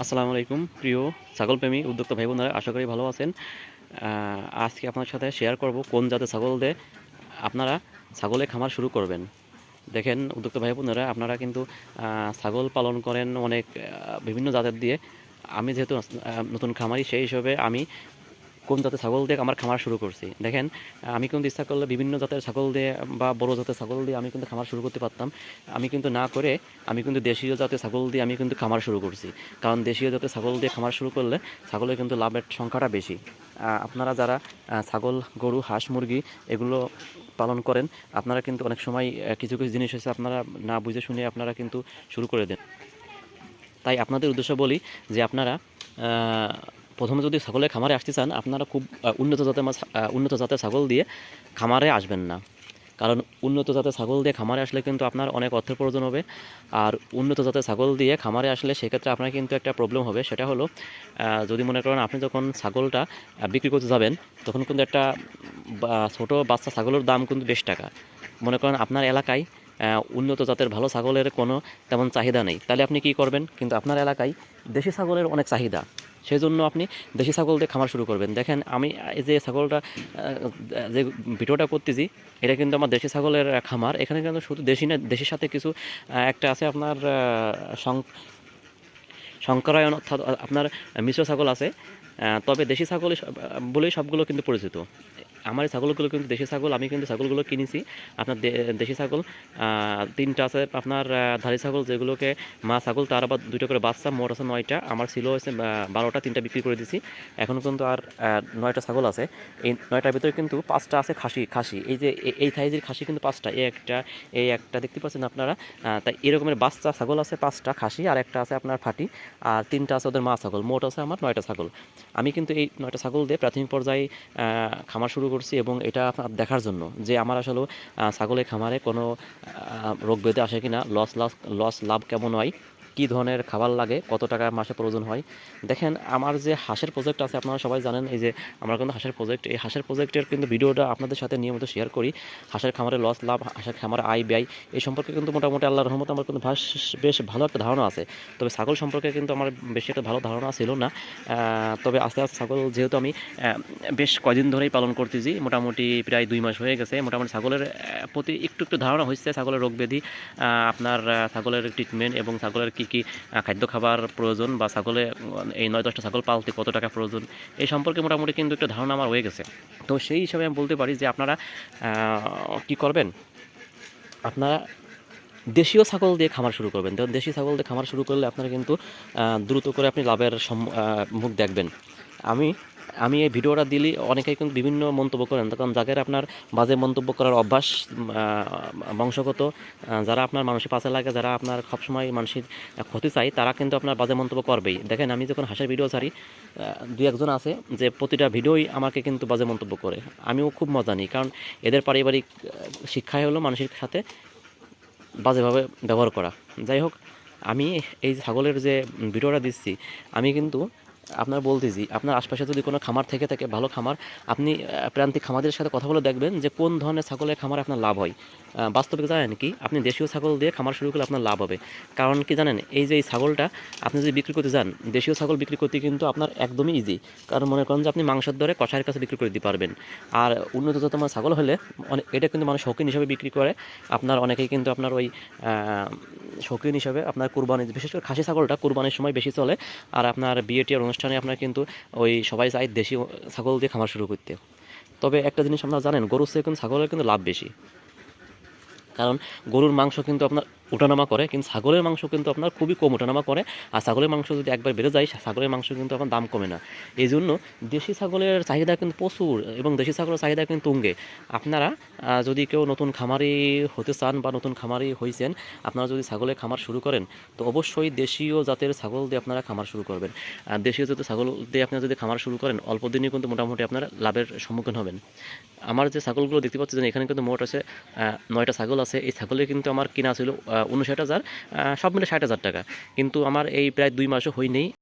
আসসালামু আলাইকুম, প্রিয় ছাগলপ্রেমী উদ্যোক্তা ভাই বোনেরা আশা করি ভালো আছেন। আজকে আপনার সাথে শেয়ার করব কোন জাতের ছাগল দিয়ে আপনারা ছাগলে খামার শুরু করবেন। দেখেন উদ্যোক্তা ভাই বোনেরা আপনারা কিন্তু ছাগল পালন করেন অনেক বিভিন্ন জাতের দিয়ে। আমি যেহেতু নতুন খামারি, সেই হিসেবে আমি কোন জাতের ছাগল দিয়ে আমার খামার শুরু করছি। দেখেন, আমি কিন্তু ইচ্ছা করলে বিভিন্ন জাতের ছাগল দিয়ে বা বড় জাতের ছাগল দিয়ে আমি কিন্তু খামার শুরু করতে পারতাম। আমি কিন্তু না করে আমি কিন্তু দেশীয় জাতের ছাগল দিয়ে আমি কিন্তু খামার শুরু করছি। কারণ দেশীয় জাতের ছাগল দিয়ে খামার শুরু করলে ছাগলের কিন্তু লাভের সংখ্যাটা বেশি। আপনারা যারা ছাগল, গরু, হাঁস, মুরগি এগুলো পালন করেন, আপনারা কিন্তু অনেক সময় কিছু কিছু জিনিস হচ্ছে আপনারা না বুঝে শুনে আপনারা কিন্তু শুরু করে দেন। তাই আপনাদের উদ্দেশ্য বলি যে আপনারা প্রথমে যদি ছাগলের খামারে আসতে চান, আপনারা খুব উন্নত জাতের মাছ উন্নত জাতের ছাগল দিয়ে খামারে আসবেন না। কারণ উন্নত জাতের ছাগল দিয়ে খামারে আসলে কিন্তু আপনার অনেক অর্থের প্রয়োজন হবে। আর উন্নত জাতের ছাগল দিয়ে খামারে আসলে সেক্ষেত্রে আপনার কিন্তু একটা প্রবলেম হবে। সেটা হলো যদি মনে করেন আপনি যখন ছাগলটা বিক্রি করতে যাবেন, তখন কিন্তু একটা ছোট বাচ্চা ছাগলের দাম কিন্তু বেশ টাকা। মনে করেন আপনার এলাকায় উন্নত জাতের ভালো ছাগলের কোনো তেমন চাহিদা নেই। তাহলে আপনি কি করবেন? কিন্তু আপনার এলাকায় দেশি ছাগলের অনেক চাহিদা। সেই জন্য আপনি দেশি ছাগল দিয়ে খামার শুরু করবেন। দেখেন, আমি এই যে ছাগলটা যে ভিডিওটা করতেছি, এটা কিন্তু আমার দেশি ছাগলের খামার। এখানে কিন্তু শুধু দেশি না, দেশির সাথে কিছু একটা আছে আপনার শঙ্করায়ন অর্থাৎ আপনার মিশ্র ছাগল আছে। তবে দেশি ছাগল বলেই সবগুলো কিন্তু পরিচিত। আমার ছাগলগুলো কিন্তু দেশি ছাগল, আমি কিন্তু ছাগলগুলো কিনেছি। আপনার দেশি ছাগল তিনটা আছে। আপনার ধারি ছাগল যেগুলোকে মা ছাগল, তার আবার দুটো করে বাচ্চা, মোট আছে নয়টা। আমার ছিল হচ্ছে বারোটা, তিনটা বিক্রি করে দিছি। এখন কিন্তু আর নয়টা ছাগল আছে। এই নয়টার ভিতরে কিন্তু পাঁচটা আছে খাসি খাসি। এই যে এই সাইজের খাসি কিন্তু পাঁচটা। এই একটা এই একটা দেখতে পাচ্ছেন আপনারা? তাই এরকমের বাচ্চা ছাগল আছে পাঁচটা খাসি, আর একটা আছে আপনার ফাটি, আর তিনটা আছে ওদের মা ছাগল। মোট আছে আমার নয়টা ছাগল। আমি কিন্তু এই নয়টা ছাগল দিয়ে প্রাথমিক পর্যায়ে খামার শুরু করছি এবং এটা আপনার দেখার জন্য যে আমার আসলে ছাগলের খামারে কোনো রোগ বেঁধে আসে কিনা লস লস লস লাভ কেমন হয়। কী ধরনের খাবার লাগে, কত টাকা মাসে প্রয়োজন হয়। দেখেন, আমার যে হাঁসের প্রজেক্ট আছে, আপনারা সবাই জানেন, এই যে আমার কিন্তু হাঁসের প্রজেক্ট এই হাঁসের প্রজেক্টের কিন্তু ভিডিওটা আপনাদের সাথে নিয়মিত শেয়ার করি। হাঁসের খামারে লস লাভ, হাঁসের খামারে আয়, ব্যয়, এই সম্পর্কে কিন্তু মোটামুটি আল্লাহ রহমত আমার কিন্তু বেশ ভালো একটা ধারণা আছে। তবে ছাগল সম্পর্কে কিন্তু আমার বেশি একটা ভালো ধারণা ছিল না। তবে আস্তে আস্তে ছাগল যেহেতু আমি বেশ কয়দিন ধরেই পালন করতেছি, মোটামুটি প্রায় দুই মাস হয়ে গেছে। মোটামুটি ছাগলের প্রতি একটু একটু ধারণা হচ্ছে ছাগলের রোগ ব্যাধি আপনার ছাগলের ট্রিটমেন্ট এবং ছাগলের কী কি খাদ্য খাবার প্রয়োজন বা ছাগলে, এই নয় দশটা ছাগল পালতে কত টাকা প্রয়োজন, এই সম্পর্কে মোটামুটি কিন্তু একটা ধারণা আমার হয়ে গেছে। তো সেই হিসাবে আমি বলতে পারি যে আপনারা কি করবেন? আপনারা দেশীয় ছাগল দিয়ে খামার শুরু করবেন। তো দেশি ছাগল দিয়ে খামার শুরু করলে আপনারা কিন্তু দ্রুত করে আপনি লাভের মুখ দেখবেন। আমি আমি এই ভিডিওটা দিলে, অনেকেই কিন্তু বিভিন্ন মন্তব্য করেন। কারণ যাদের আপনার বাজে মন্তব্য করার অভ্যাস বংশগত যারা আপনার মানুষের পাশে লাগে, যারা আপনার সবসময় মানুষের ক্ষতি চাই তারা কিন্তু আপনার বাজে মন্তব্য করবেই। দেখেন, আমি যখন হাঁসের ভিডিও ছাড়ি দুই একজন আছে যে প্রতিটা ভিডিওই আমাকে কিন্তু বাজে মন্তব্য করে। আমিও খুব মজা নিই, কারণ এদের পারিবারিক শিক্ষাই হলো মানুষের সাথে বাজেভাবে ব্যবহার করা। যাই হোক, আমি এই ছাগলের যে ভিডিওটা দিচ্ছি, আমি কিন্তু আপনার বলতেছি আপনার আশপাশে যদি কোনো খামার থেকে থাকে ভালো খামার আপনি প্রান্তিক খামারদের সাথে কথা বলে দেখবেন যে কোন ধরনের ছাগলের খামার আপনার লাভ হয়। আহ, বাস্তবিক জানেন কি? আপনি দেশীয় ছাগল দিয়ে খামার শুরু করলে আপনার লাভ হবে। কারণ কি জানেন? এই যে এই ছাগলটা আপনি যদি বিক্রি করতে যান দেশীয় ছাগল বিক্রি করতে কিন্তু আপনার একদমই ইজি কারণ মনে করেন যে আপনি মাংসের দরে কষায়ের কাছে বিক্রি করে দিতে পারবেন। আর উন্নত জাতের ছাগল হলে অনেক এটা কিন্তু মানুষ শৌখিন হিসাবে বিক্রি করে। আপনার অনেকেই কিন্তু আপনার ওই শৌখিন হিসাবে আপনার কুরবানি বিশেষ করে খাসি ছাগলটা কুরবানির সময় বেশি চলে। আর আপনার বিয়ে টিয়ার অনুষ্ঠানে আপনার কিন্তু ওই সবাই চায় দেশি ছাগল দিয়ে খামার শুরু করতে। তবে একটা জিনিস আপনারা জানেন, গরুর থেকে কিন্তু ছাগলের কিন্তু লাভ বেশি। কারণ গরুর মাংস কিন্তু আপনার ওঠানামা করে, কিন্তু ছাগলের মাংস কিন্তু আপনার খুবই কম ওঠানামা করে। আর ছাগলের মাংস যদি একবার বেড়ে যায়, ছাগলের মাংস কিন্তু আপনার দাম কমে না। এই জন্য দেশি ছাগলের চাহিদা কিন্তু প্রচুর, এবং দেশি ছাগলের চাহিদা কিন্তু তুঙ্গে। আপনারা যদি কেউ নতুন খামারি হতে চান বা নতুন খামারি হয়েছেন আপনারা যদি ছাগলের খামার শুরু করেন, তো অবশ্যই দেশীয় জাতের ছাগল দিয়ে আপনারা খামার শুরু করবেন। আর দেশীয় জাতের ছাগল দিয়ে আপনারা যদি খামার শুরু করেন, অল্প দিনে কিন্তু মোটামুটি আপনারা লাভের সম্মুখীন হবেন। আমার যে ছাগলগুলো দেখতে পাচ্ছেন, এখানে কিন্তু মোট আছে নয়টা ছাগল আছে। এই ছাগলের কিন্তু আমার কিনা ছিল উনষাট হাজার সব মিলে ষাট হাজার টাকা। কিন্তু আমার এই প্রায় দুই মাসও হয়নি।